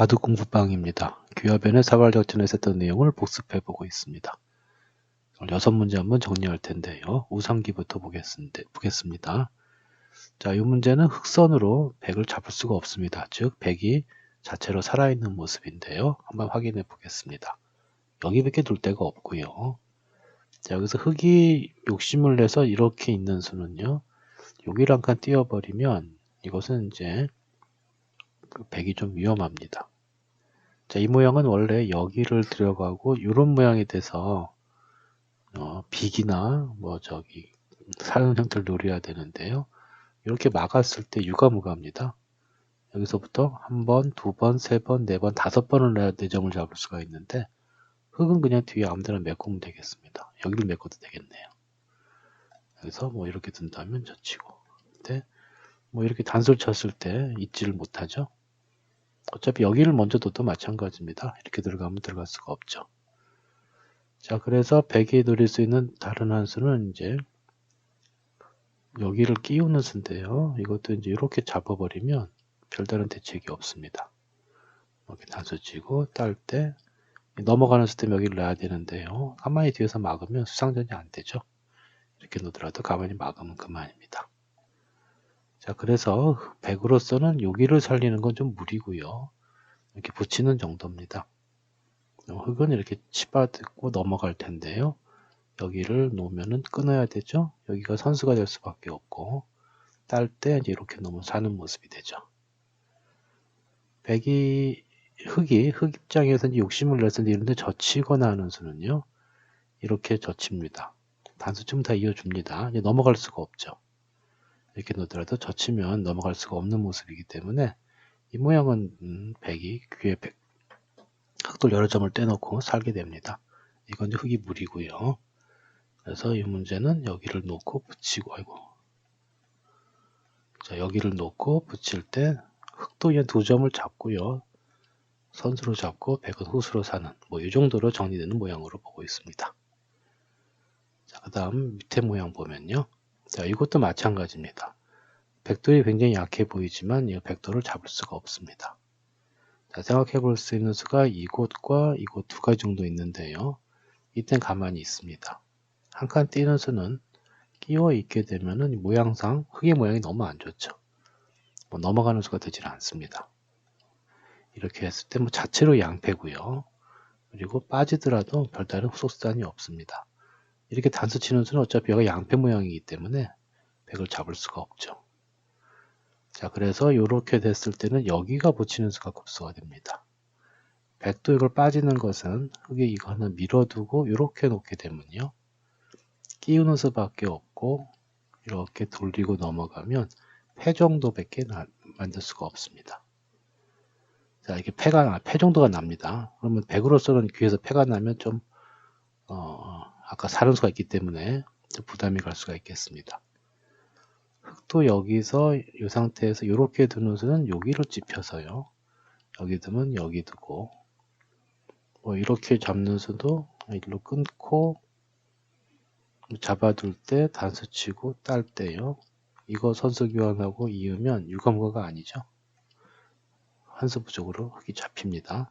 바둑 공부방입니다. 귀화변의 사발작전에서 했던 내용을 복습해 보고 있습니다. 여섯 문제 한번 정리할 텐데요. 우상기부터 보겠습니다. 자, 이 문제는 흑선으로 백을 잡을 수가 없습니다. 즉, 백이 자체로 살아있는 모습인데요. 한번 확인해 보겠습니다. 여기밖에 둘 데가 없고요. 자, 여기서 흑이 욕심을 내서 이렇게 있는 수는요. 여기를 한 칸 띄워버리면 이것은 이제 그 백이 좀 위험합니다. 자, 이 모양은 원래 여기를 들어가고 이런 모양이 돼서 어, 빅이나 뭐 저기 사는 형태를 노려야 되는데요. 이렇게 막았을 때 유가무가입니다. 여기서부터 한 번, 두 번, 세 번, 네 번, 다섯 번을 내야 내점을 잡을 수가 있는데 흙은 그냥 뒤에 아무데나 메꾸면 되겠습니다. 여기를 메꿔도 되겠네요. 여기서 뭐 이렇게 둔다면 젖히고 근데 뭐 이렇게 단술 쳤을 때 잊지를 못하죠. 어차피 여기를 먼저 둬도 마찬가지입니다. 이렇게 들어가면 들어갈 수가 없죠. 자, 그래서 100이 노릴 수 있는 다른 한 수는 이제 여기를 끼우는 수인데요. 이것도 이제 이렇게 잡아버리면 별다른 대책이 없습니다. 이렇게 단수 치고 딸 때 넘어가는 수 때문에 여기를 놔야 되는데요. 가만히 뒤에서 막으면 수상전이 안 되죠. 이렇게 놓더라도 가만히 막으면 그만입니다. 자, 그래서 100으로서는 여기를 살리는 건 좀 무리고요. 이렇게 붙이는 정도입니다. 흙은 이렇게 치받고 넘어갈 텐데요. 여기를 놓으면은 끊어야 되죠. 여기가 선수가 될 수밖에 없고 딸 때 이렇게 놓으면 사는 모습이 되죠. 백이 흙이 흙 입장에서 욕심을 내서 이런데 젖히거나 하는 수는요. 이렇게 젖힙니다. 단수쯤 다 이어줍니다. 넘어갈 수가 없죠. 이렇게 놓더라도 젖히면 넘어갈 수가 없는 모습이기 때문에 이 모양은 음, 백이 귀에 백, 흑돌 여러 점을 떼놓고 살게 됩니다. 이건 이제 흙이 물이고요. 그래서 이 문제는 여기를 놓고 붙이고 아이고 자 여기를 놓고 붙일 때 흑도 이두 점을 잡고요. 선수로 잡고 백은 후수로 사는 뭐 이 정도로 정리되는 모양으로 보고 있습니다. 자, 그 다음 밑에 모양 보면요. 자, 이것도 마찬가지입니다. 백돌이 굉장히 약해 보이지만 이 백돌을 잡을 수가 없습니다. 자, 생각해 볼 수 있는 수가 이곳과 이곳 두 가지 정도 있는데요. 이땐 가만히 있습니다. 한칸 띄는 수는 끼워 있게 되면은 모양상 흙의 모양이 너무 안 좋죠. 뭐 넘어가는 수가 되질 않습니다. 이렇게 했을 때 뭐 자체로 양패고요. 그리고 빠지더라도 별다른 후속수단이 없습니다. 이렇게 단수 치는 수는 어차피 여기가 양패 모양이기 때문에 백을 잡을 수가 없죠. 자, 그래서 이렇게 됐을 때는 여기가 붙이는 수가 급수가 됩니다. 백도 이걸 빠지는 것은 흙에 이거 하나 밀어두고 이렇게 놓게 되면요. 끼우는 수밖에 없고 이렇게 돌리고 넘어가면 패 정도밖에 만들 수가 없습니다. 자, 이게 패가 패 정도가 납니다. 그러면 백으로서는 귀에서 패가 나면 좀 어, 아까 사는 수가 있기 때문에 부담이 갈 수가 있겠습니다. 흙도 여기서 이 상태에서 이렇게 두는 수는 여기로 찝혀서요. 여기 두면 여기 두고 뭐 이렇게 잡는 수도 일로 끊고 잡아둘 때 단수 치고 딸 때요. 이거 선수 교환하고 이으면 유감과가 아니죠. 한 수 부족으로 흙이 잡힙니다.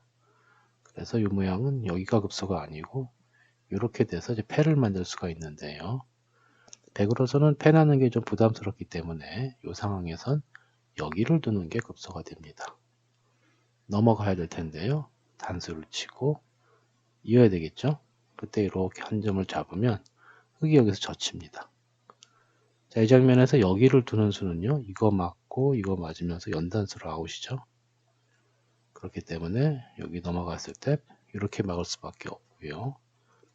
그래서 이 모양은 여기가 급소가 아니고 이렇게 돼서 이제 패를 만들 수가 있는데요. 백으로서는 패나는 게 좀 부담스럽기 때문에 이 상황에선 여기를 두는 게 급소가 됩니다. 넘어가야 될 텐데요. 단수를 치고 이어야 되겠죠. 그때 이렇게 한 점을 잡으면 흙이 여기서 젖힙니다. 자, 이 장면에서 여기를 두는 수는요. 이거 맞고 이거 맞으면서 연단수로 아웃이죠. 그렇기 때문에 여기 넘어갔을 때 이렇게 막을 수밖에 없고요.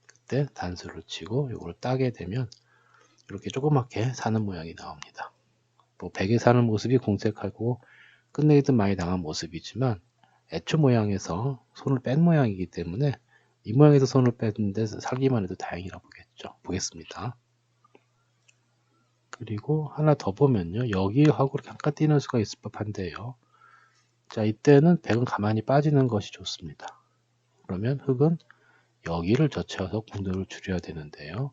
그때 단수를 치고 이걸 따게 되면 이렇게 조그맣게 사는 모양이 나옵니다. 뭐 백에 사는 모습이 공색하고 끝내기도 많이 당한 모습이지만 애초 모양에서 손을 뺀 모양이기 때문에 이 모양에서 손을 뺐는데 살기만 해도 다행이라 보겠죠. 보겠습니다. 그리고 하나 더 보면요. 여기하고 이렇게 잠깐 띄는 수가 있을 법한데요. 자, 이때는 백은 가만히 빠지는 것이 좋습니다. 그러면 흙은 여기를 젖혀서 군도를 줄여야 되는데요.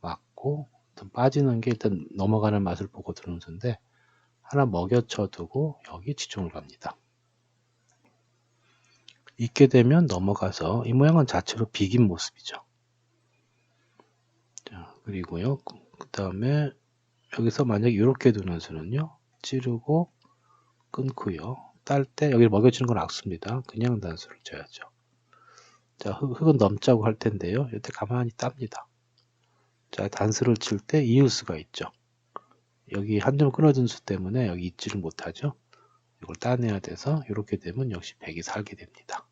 맞고 빠지는 게 일단 넘어가는 맛을 보고 수인데 하나 먹여쳐 두고 여기 지중을 갑니다. 있게 되면 넘어가서 이 모양은 자체로 비긴 모습이죠. 자, 그리고요. 그 다음에 여기서 만약에 이렇게 두는 수는요. 찌르고 끊고요. 딸 때 여기 먹여주는 건 악수입니다. 그냥 단수를 쳐야죠. 자, 흙, 은 넘자고 할 텐데요. 이때 가만히 땁니다. 자, 단수를 칠 때 이웃수가 있죠. 여기 한 점 끊어준 수 때문에 여기 있지를 못하죠. 이걸 따내야 돼서 이렇게 되면 역시 100이 살게 됩니다.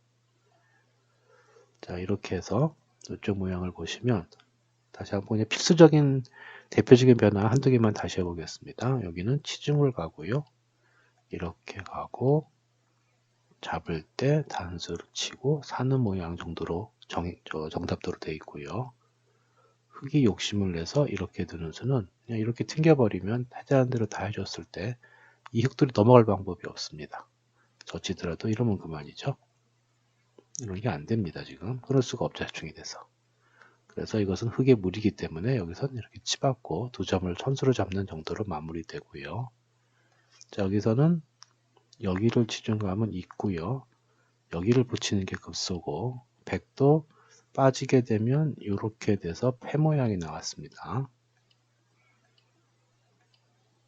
자, 이렇게 해서 이쪽 모양을 보시면 다시 한번 필수적인 대표적인 변화 한두 개만 다시 해보겠습니다. 여기는 치중을 가고요. 이렇게 가고 잡을 때 단수를 치고 사는 모양 정도로 정, 정답도로 되어 있고요. 흙이 욕심을 내서 이렇게 두는 수는 그냥 이렇게 튕겨버리면 해자한 대로 다 해줬을 때 이 흙들이 넘어갈 방법이 없습니다. 젖히더라도 이러면 그만이죠. 이런 게 안 됩니다. 지금 그럴 수가. 집중이 돼서. 그래서 이것은 흙의 물이기 때문에 여기서는 이렇게 치받고 두 점을 선수로 잡는 정도로 마무리되고요. 자, 여기서는 여기를 치중감은 있고요. 여기를 붙이는 게 급소고 100도 빠지게 되면 이렇게 돼서 폐 모양이 나왔습니다.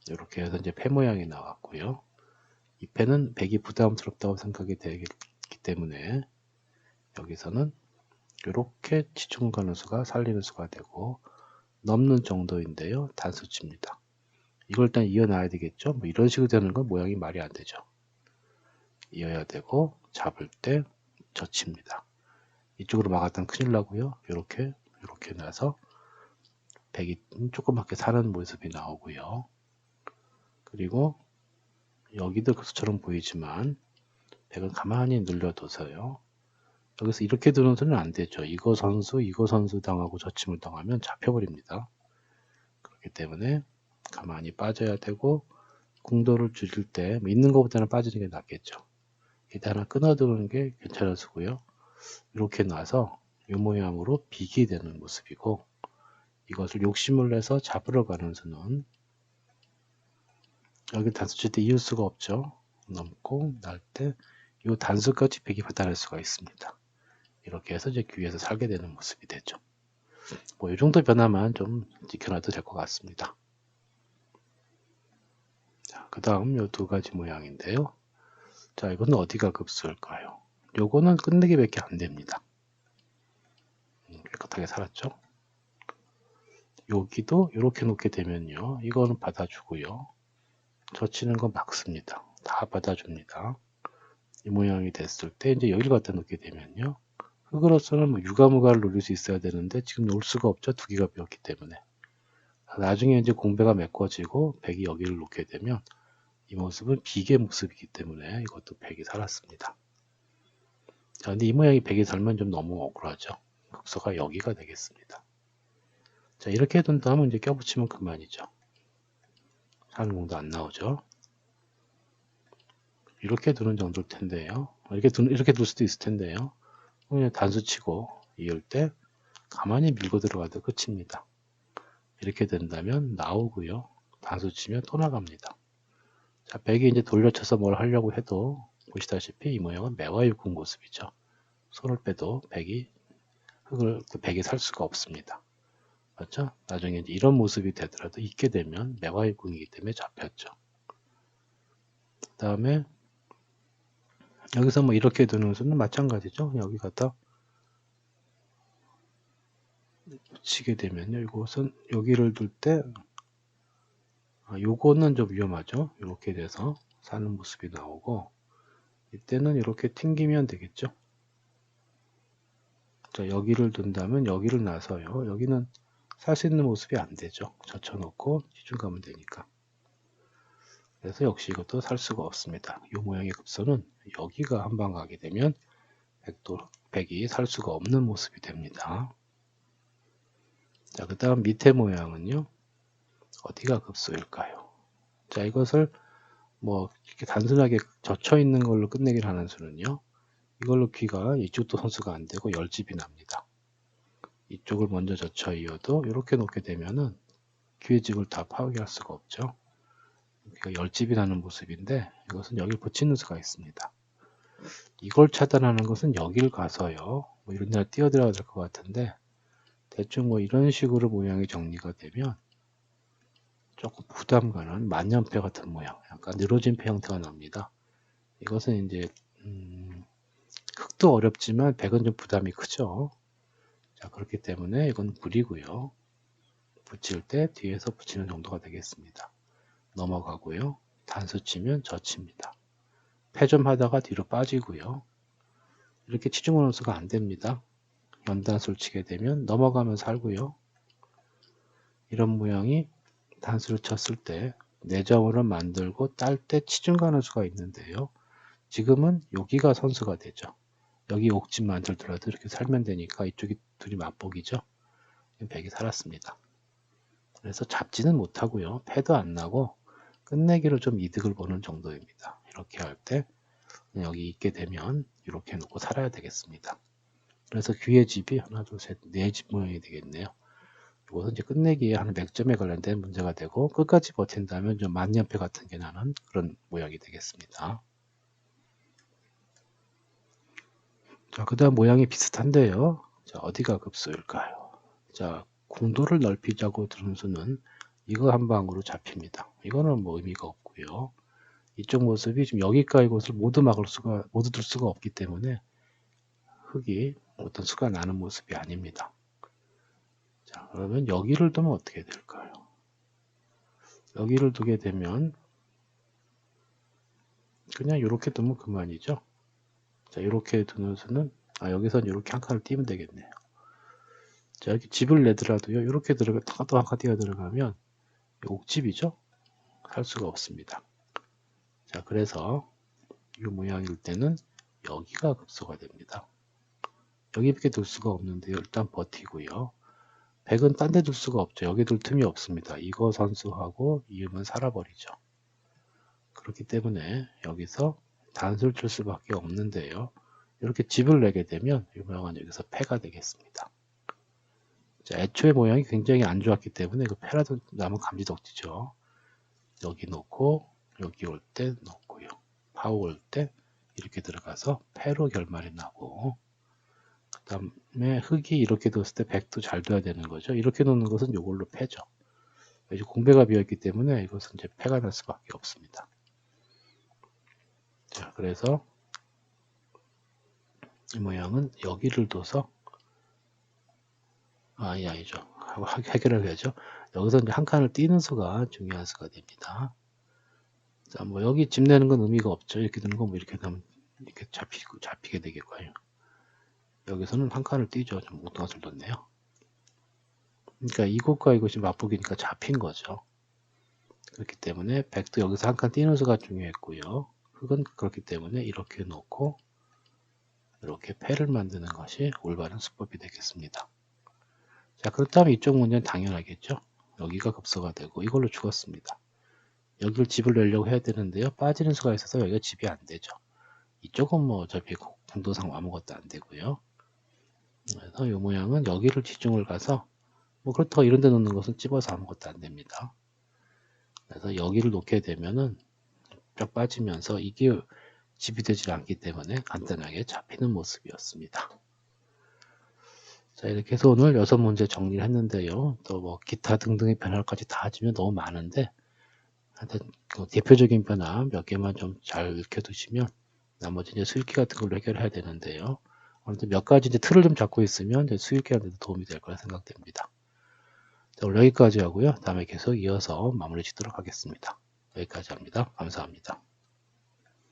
이렇게 해서 이제 폐 모양이 나왔고요. 이 폐는 100이 부담스럽다고 생각이 되기 때문에 여기서는 이렇게 치중 가는 수가 살리는 수가 되고 넘는 정도인데요. 단수치입니다. 이걸 일단 이어놔야 되겠죠. 뭐 이런 식으로 되는 건 모양이 말이 안 되죠. 이어야 되고 잡을 때 젖힙니다. 이쪽으로 막았던 큰일 나고요. 이렇게 이렇게 나서 백이 조그맣게 사는 모습이 나오고요. 그리고 여기도 그수처럼 보이지만 백은 가만히 눌려둬서요. 여기서 이렇게 두는 수는 안 되죠. 이거 선수, 이거 선수 당하고 저침을 당하면 잡혀버립니다. 그렇기 때문에 가만히 빠져야 되고 궁도를 줄일 때뭐 있는 것보다는 빠지는 게 낫겠죠. 일단 하나 끊어두는 게 괜찮을 수고요. 이렇게 놔서 이 모양으로 비게 되는 모습이고 이것을 욕심을 내서 잡으러 가는 수는 여기 단수 칠 때 이을 수가 없죠. 넘고 날 때 이 단수까지 백이 받아낼 수가 있습니다. 이렇게 해서 이제 귀에서 살게 되는 모습이 되죠. 뭐 이 정도 변화만 좀 지켜놔도 될 것 같습니다. 자, 그 다음 이 두 가지 모양인데요. 자, 이거는 어디가 급수일까요? 요거는 끝내기 밖에 안 됩니다. 음, 깨끗하게 살았죠? 여기도 이렇게 놓게 되면요. 이거는 받아주고요. 젖히는 건 막습니다. 다 받아줍니다. 이 모양이 됐을 때 이제 여기를 갖다 놓게 되면요. 흙으로서는 뭐 유가무가를 노릴 수 있어야 되는데 지금 놓을 수가 없죠. 두 개가 비었기 때문에. 나중에 이제 공배가 메꿔지고 백이 여기를 놓게 되면 이 모습은 비계 모습이기 때문에 이것도 백이 살았습니다. 자, 근데 이 모양이 백이 살면 좀 너무 억울하죠. 극소가 여기가 되겠습니다. 자, 이렇게 둔 다음에 이제 껴붙이면 그만이죠. 사는 공도 안 나오죠. 이렇게 두는 정도일 텐데요. 이렇게 두, 이렇게 둘 수도 있을 텐데요. 그냥 단수 치고 이을 때 가만히 밀고 들어가도 끝입니다. 이렇게 된다면 나오고요. 단수 치면 또 나갑니다. 자, 백이 이제 돌려쳐서 뭘 하려고 해도 보시다시피 이 모양은 매화육군 모습이죠. 손을 빼도 백이 흙을 그 백이 살 수가 없습니다. 맞죠? 나중에 이제 이런 모습이 되더라도 있게 되면 매화육군이기 때문에 잡혔죠. 그 다음에 여기서 뭐 이렇게 두는 수는 마찬가지죠. 여기 갖다 붙이게 되면요. 이곳은 여기를 둘때 아, 요거는 좀 위험하죠. 이렇게 돼서 사는 모습이 나오고 이때는 이렇게 튕기면 되겠죠. 자, 여기를 둔다면 여기를 놔서요. 여기는 살 수 있는 모습이 안 되죠. 젖혀놓고 시중 가면 되니까. 그래서 역시 이것도 살 수가 없습니다. 이 모양의 급선은 여기가 한 방 가게 되면 백도, 백이 살 수가 없는 모습이 됩니다. 자, 그 다음 밑에 모양은요. 어디가 급소일까요? 자, 이것을 뭐 이렇게 단순하게 젖혀 있는 걸로 끝내기를 하는 수는요. 이걸로 귀가 이쪽도 선수가 안 되고 열집이 납니다. 이쪽을 먼저 젖혀 이어도 이렇게 놓게 되면은 귀의 집을 다 파괴할 수가 없죠. 귀가 열집이 나는 모습인데 이것은 여기 붙이는 수가 있습니다. 이걸 차단하는 것은 여길 가서요. 뭐 이런 데 뛰어들어야 될 것 같은데 대충 뭐 이런 식으로 모양이 정리가 되면 조금 부담 가는 만년패 같은 모양, 약간 늘어진 패 형태가 납니다. 이것은 이제 음, 흙도 어렵지만 백은 좀 부담이 크죠. 자 그렇기 때문에 이건 물이고요. 붙일 때 뒤에서 붙이는 정도가 되겠습니다. 넘어가고요. 단수 치면 젖힙니다. 패좀 하다가 뒤로 빠지고요. 이렇게 치중 원수가 안 됩니다. 연단수를 치게 되면 넘어가면서 살고요. 이런 모양이 단수를 쳤을 때 내점으로 만들고 딸 때 치중 가는 수가 있는데요. 지금은 여기가 선수가 되죠. 여기 옥집 만들더라도 이렇게 살면 되니까 이쪽이 둘이 맛보기죠. 백이 살았습니다. 그래서 잡지는 못하고요. 패도 안 나고 끝내기로 좀 이득을 보는 정도입니다. 이렇게 할 때 여기 있게 되면 이렇게 놓고 살아야 되겠습니다. 그래서 귀의 집이 하나 둘 셋 네 집 모양이 되겠네요. 이제 끝내기에 하는 맥점에 관련된 문제가 되고 끝까지 버틴다면 좀 만년패 같은 게 나는 그런 모양이 되겠습니다. 자, 그 다음 모양이 비슷한데요. 자, 어디가 급수일까요? 자, 공도를 넓히자고 들은 수는 이거 한 방으로 잡힙니다. 이거는 뭐 의미가 없고요. 이쪽 모습이 지금 여기까지 곳을 모두 막을 수가, 모두 둘 수가 없기 때문에 흙이 어떤 수가 나는 모습이 아닙니다. 자, 그러면 여기를 두면 어떻게 될까요? 여기를 두게 되면 그냥 이렇게 두면 그만이죠. 자, 이렇게 두는 수는 아, 여기선 이렇게 한 칸을 띄면 되겠네요. 자, 이렇게 집을 내더라도요. 이렇게 들어가 또 한칸 띄어 들어가면 옥집이죠. 할 수가 없습니다. 자, 그래서 이 모양일 때는 여기가 급소가 됩니다. 여기 밖에 둘 수가 없는데요. 일단 버티고요. 100은 딴 데 둘 수가 없죠. 여기 둘 틈이 없습니다. 이거 선수하고 이음은 살아버리죠. 그렇기 때문에 여기서 단수를 칠 수밖에 없는데요. 이렇게 집을 내게 되면 이 모양은 여기서 패가 되겠습니다. 자, 애초에 모양이 굉장히 안 좋았기 때문에 그 패라도 남은 감지덕지죠. 여기 놓고 여기 올 때 놓고요. 파워 올 때 이렇게 들어가서 패로 결말이 나고 그 다음에 흙이 이렇게 뒀을 때 백도 잘 둬야 되는 거죠. 이렇게 놓는 것은 이걸로 패죠. 이제 공배가 비었기 때문에 이것은 이제 패가 날 수밖에 없습니다. 자, 그래서 이 모양은 여기를 둬서 아, 이 아니죠. 해결을 해야죠. 여기서 이제 한 칸을 띄는 수가 중요한 수가 됩니다. 자, 뭐 여기 집 내는 건 의미가 없죠. 이렇게 되는 거뭐 이렇게 되면 이렇게 잡히고 잡히게 되겠고요. 여기서는 한 칸을 띄죠. 좀 엉뚱한 뒀네요. 그러니까 이곳과 이곳이 맞붙기니까 잡힌 거죠. 그렇기 때문에 백도 여기서 한칸 띄는 수가 중요했고요. 흙은 그렇기 때문에 이렇게 놓고 이렇게 패를 만드는 것이 올바른 수법이 되겠습니다. 자 그렇다면 이쪽 문제는 당연하겠죠. 여기가 급소가 되고 이걸로 죽었습니다. 여기를 집을 내려고 해야 되는데요. 빠지는 수가 있어서 여기가 집이 안 되죠. 이쪽은 뭐 어차피 공도상 아무것도 안 되고요. 그래서 이 모양은 여기를 지중을 가서 뭐 그렇다고 이런 데 놓는 것은 찝어서 아무것도 안 됩니다. 그래서 여기를 놓게 되면은 쫙 빠지면서 이게 집이 되질 않기 때문에 간단하게 잡히는 모습이었습니다. 자 이렇게 해서 오늘 여섯 문제 정리를 했는데요. 또 뭐 기타 등등의 변화까지 다 하시면 너무 많은데 하여튼 그 대표적인 변화 몇 개만 좀 잘 익혀두시면 나머지 이제 수익기 같은 걸로 해결해야 되는데요. 아무튼 몇 가지 이제 틀을 좀 잡고 있으면 수익기한테도 도움이 될 거라 생각됩니다. 자, 오늘 여기까지 하고요. 다음에 계속 이어서 마무리 짓도록 하겠습니다. 여기까지 합니다. 감사합니다.